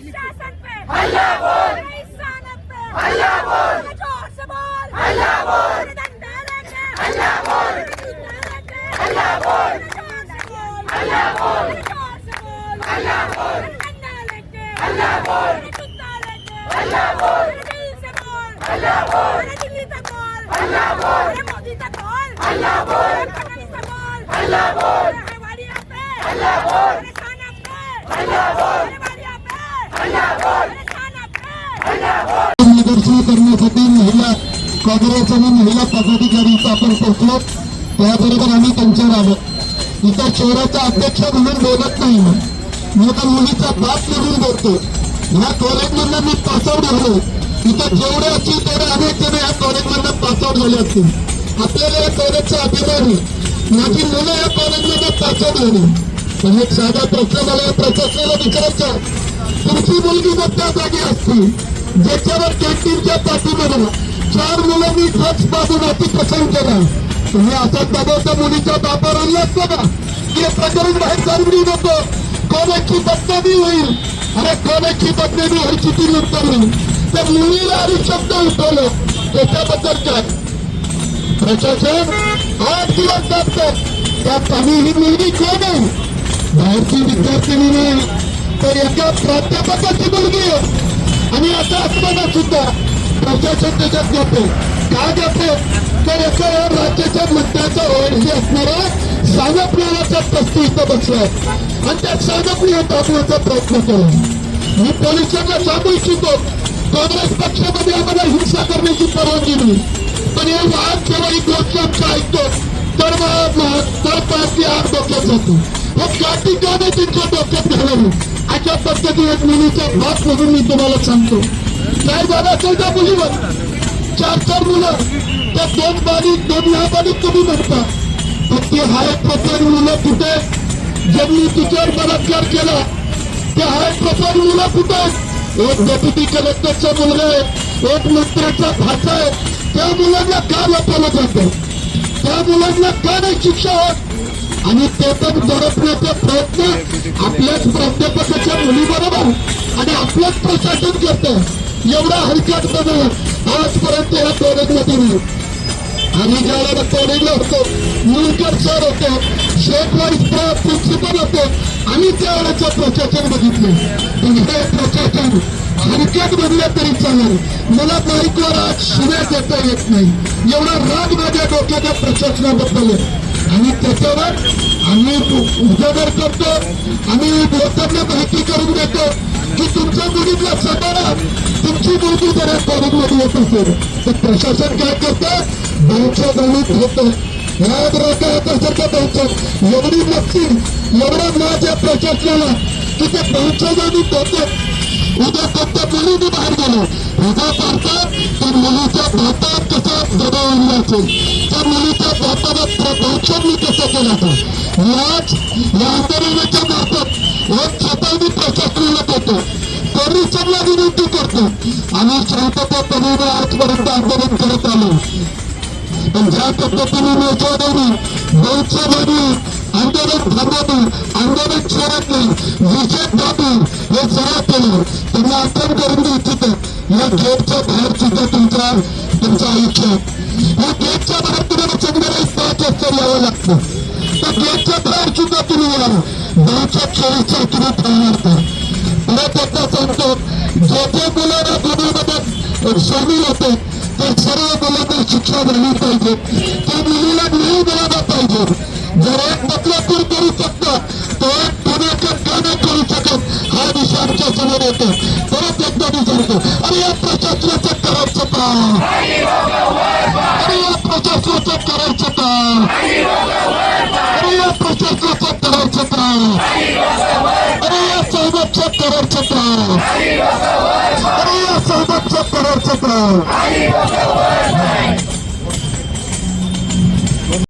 शासन पे हल्ला बोल इंसानियत पे हल्ला बोल जोर से बोल हल्ला बोल डंडा लेके हल्ला बोल हल्ला बोल जोर से बोल हल्ला बोल जोर से बोल हल्ला बोल डंडा लेके हल्ला बोल कुत्ता लेके हल्ला बोल दिल से बोल हल्ला बोल दिल्ली तक बोल हल्ला बोल मोदी तक बोल हल्ला बोल फडणवीस तक बोल हल्ला बोल वाडिया पे हल्ला बोल खाना पे हल्ला बोल निदर्शन करण्यासाठी महिला काँग्रेस आणि महिला पदाधिकारी इथं आपण पोहोचलो त्याबरोबर आम्ही त्यांच्यावर आलो इथं शहराचा अध्यक्ष म्हणून बोलत नाही मी मी मुलीचा बाप म्हणून बोलतो या कॉलेजमधला मी पासआउट झालो इथं जेवढे असतील तेवढे अनेक जण या कॉलेजमधनं पासआउट झाले असतील आपल्याला या कॉलेजचा अभिमान माझी मुलं या कॉलेजमध्ये पासआउट झाली पण एक साधा प्रश्न मला या प्रशासनाला विचारायचा आहे. मुलगी जर त्या जागी असती ज्याच्यावर कॅन्टीनच्या पाठीमध्ये चार मुलांनी ड्रग्ज बाजून अतिप्रसंग केला. तुम्ही असा दबावच्या मुलीच्या बापावर आणला असतो का? हे प्रकरण बाहेर काढून नको. कोणाची बदनामी होईल? अरे कोणाची बदनामी व्हायची ती नंतर त्या मुलीला आणि शब्द उठवलं. त्याच्याबद्दल काय? प्रशासन आठ दिवस जातात त्यात आम्ही ही मुलगी कोण आहे? बाहेरची विद्यार्थिनी नाही. तर एका प्राध्यापकाची मुलगी आहे. आणि असं असताना सुद्धा प्रशासन त्याच्यात घेते का घेते तर एका राज्याच्या मंत्र्याचा ओळखी असणारा सागपणाचा प्रस्तू इथं बसलाय. आणि त्या सागपणी दाबण्याचा प्रयत्न केला. मी पोलिसांना सांगू इच्छितो काँग्रेस पक्षामध्ये आम्हाला हिंसा करण्याची परवानगी नाही. पण हे वाद जेव्हा ही गोष्ट आमचं ऐकतो तर मग तर पार्टी आग डोक्यात जातो. मग काठी का नाही तुमच्या डोक्यात घालावी? अशा पद्धतीने एक मुलीचा भाग म्हणून मी तुम्हाला सांगतो. काय झालं असेल त्या मुलीवर. चार चार मुलं. त्या दोन बारीक दोन नाबारीक तुम्ही म्हणता पण ती हाय प्रकार मुलं कुठे? ज्यांनी तिच्यावर बलात्कार केला त्या हाय प्रकार मुलं कुठे? एक डेप्युटी कलेक्टरचा मुलगा आहे एक मंत्र्याचा भाचा आहे. त्या मुलांना का लपवलं जातं? त्या मुलांना का नाही शिक्षा होत? आणि ते पण दडपण्याचा प्रयत्न आपल्याच प्राध्यापकाच्या मुलीबरोबर आणि आपलंच प्रशासन करतं. एवढा हलक्यात बघा. आजपर्यंत या कॉलेजमध्ये नाही आम्ही ज्याला कॉलेजला होतो मुलकर सर होतो शेख वाईस प्रिन्सिपल होतो आम्ही त्यावेळेचं प्रशासन बघितलं. पण हे प्रशासन हलक्यात बदलं तरी चालेल. मला बाईकवर आज शिव्या देता येत नाही. एवढा राग माझ्या डोक्याच्या प्रशासनाबद्दल आहे. आणि त्याच्यावर आम्ही उजागर करतो. आम्ही लोकांना माहिती करून देतो की तुमच्या मुलीतला स्वतःला तुमची मुलगी जर कॉलेजमध्ये येत असेल. तर प्रशासन काय करतं? बँकच्या गणित होतं याद राहता सारखं बहुचक एवढी नसतील एवढा नाच या प्रशासनाला की ते बँकच्या गणित देतात उद्या कोणत्या मुलीने बाहेर गेलो? उद्या पाहतात त्या मुलीच्या बापात दबाव असेल त्या मुलीच्या बापाला बहुक्षणी कसं केला असेल याच या आंदोलनाच्या मार्फत एक चेतावणी प्रशासनाला देतो. परिसरला विनंती करतो. आम्ही शांततापणे आजपर्यंत आंदोलन करत आलो. पण ज्या पद्धतीने नेत्याने बहुत्सवादी आंदोलन थांबवलं आंदोलन सोडत नाही निषेध दाबून हे सगळं केलं त्यांना आठवण करून देऊ इच्छित. या गेटच्या बाहेर सुद्धा तुमचा तुमचं आयुष्य. आहे. या गेटच्या बाहेर तुम्हाला संध्याकाळी पाच वाजता यावं लागतं. त्या गेटच्या बाहेर सुद्धा तुम्ही यावं दहाच्या चोवीसच्या तुम्ही थांबणार का परत एकदा सांगतो जे जे मुलांना गुन्ह्यामध्ये सामील होते तर सर्व मुलांना शिक्षा झाली पाहिजे. त्या मुलीला नाही मिळाला पाहिजे. जर एक बदलापूर करू शकतो तो एक पुण्याच्या का करू शकत? हा विषय आमच्यासमोर येतो. एकदा विचारतो अरे या प्रशासनाचं करायचं का अरे या प्रशासनाचं करायचं का अरे या प्रशासनाचं करायचं का अरे या साहेबांचं करायचं